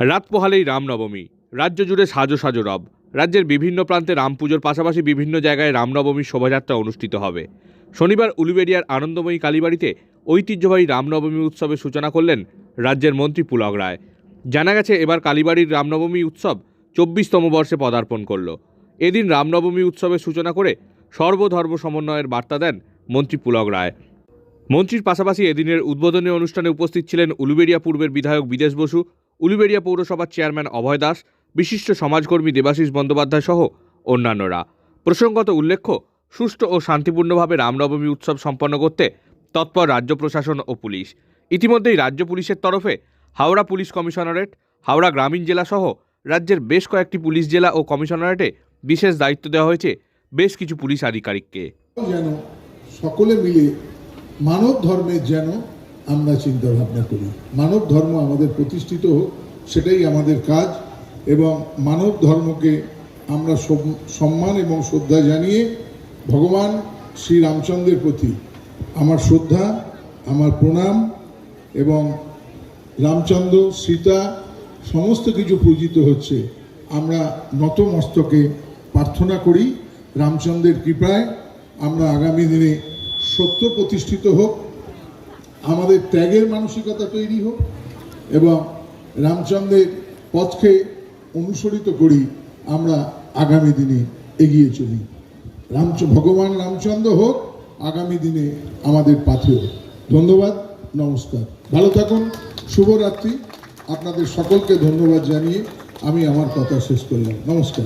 রাত পোহালেই রামনবমী। রাজ্য জুড়ে সাজো সাজো রব। রাজ্যের বিভিন্ন প্রান্তে রাম পুজোর পাশাপাশি বিভিন্ন জায়গায় রামনবমীর শোভাযাত্রা অনুষ্ঠিত হবে। শনিবার উলুবেড়িয়ার আনন্দময়ী কালীবাড়িতে ঐতিহ্যবাহী রামনবমী উৎসবের সূচনা করলেন রাজ্যের মন্ত্রী পুলক রায়। জানা গেছে, এবার কালীবাড়ির রামনবমী উৎসব চব্বিশতম বর্ষে পদার্পণ করল। এদিন রামনবমী উৎসবের সূচনা করে সর্বধর্ম সমন্বয়ের বার্তা দেন মন্ত্রী পুলক রায়। মন্ত্রীর পাশাপাশি এদিনের উদ্বোধনী অনুষ্ঠানে উপস্থিত ছিলেন উলুবেড়িয়া পূর্বের বিধায়ক বিদেশ বসু উলুবেড়িয়া পৌরসভার চেয়ারম্যান অভয় দাস, বিশিষ্ট সমাজকর্মী দেবাশিস বন্দ্যোপাধ্যায় সহ অন্যান্যরা। প্রসঙ্গত উল্লেখ্য, সুষ্ঠু ও শান্তিপূর্ণভাবে রামনবমী উৎসব সম্পন্ন করতে তৎপর রাজ্য প্রশাসন ও পুলিশ। ইতিমধ্যেই রাজ্য পুলিশের তরফে হাওড়া পুলিশ কমিশনারেট, হাওড়া গ্রামীণ জেলা সহ রাজ্যের বেশ কয়েকটি পুলিশ জেলা ও কমিশনারেটে বিশেষ দায়িত্ব দেওয়া হয়েছে বেশ কিছু পুলিশ আধিকারিককে। যেন সকলে মিলে মানব ধর্মের যেন আমরা চিন্তা ভাবনা করি। মানব ধর্ম আমাদের প্রতিষ্ঠিত হোক, সেটাই আমাদের কাজ এবং মানব ধর্মকে আমরা সম্মান এবং শ্রদ্ধা জানিয়ে ভগবান শ্রী রামচন্দ্রের প্রতি আমার শ্রদ্ধা, আমার প্রণাম এবং রামচন্দ্র, সীতা সমস্ত কিছু পূজিত হচ্ছে। আমরা নতমস্তকে প্রার্থনা করি। রামচন্দ্রের কৃপায় আমরা আগামী দিনে সত্য প্রতিষ্ঠিত হোক। আমাদের ত্যাগের মানসিকতা তৈরি হোক এবং রামচন্দ্রের পথকে অনুসরিত করি আমরা আগামী দিনে এগিয়ে চলি। রামচ, ভগবান রামচন্দ্র হোক, আগামী দিনে আমাদের পাথেয় ধন্যবাদ, নমস্কার। ভালো থাকুন, শুভরাত্রি। আপনাদের সকলকে ধন্যবাদ জানিয়ে আমি আমার কথা শেষ করলাম। নমস্কার।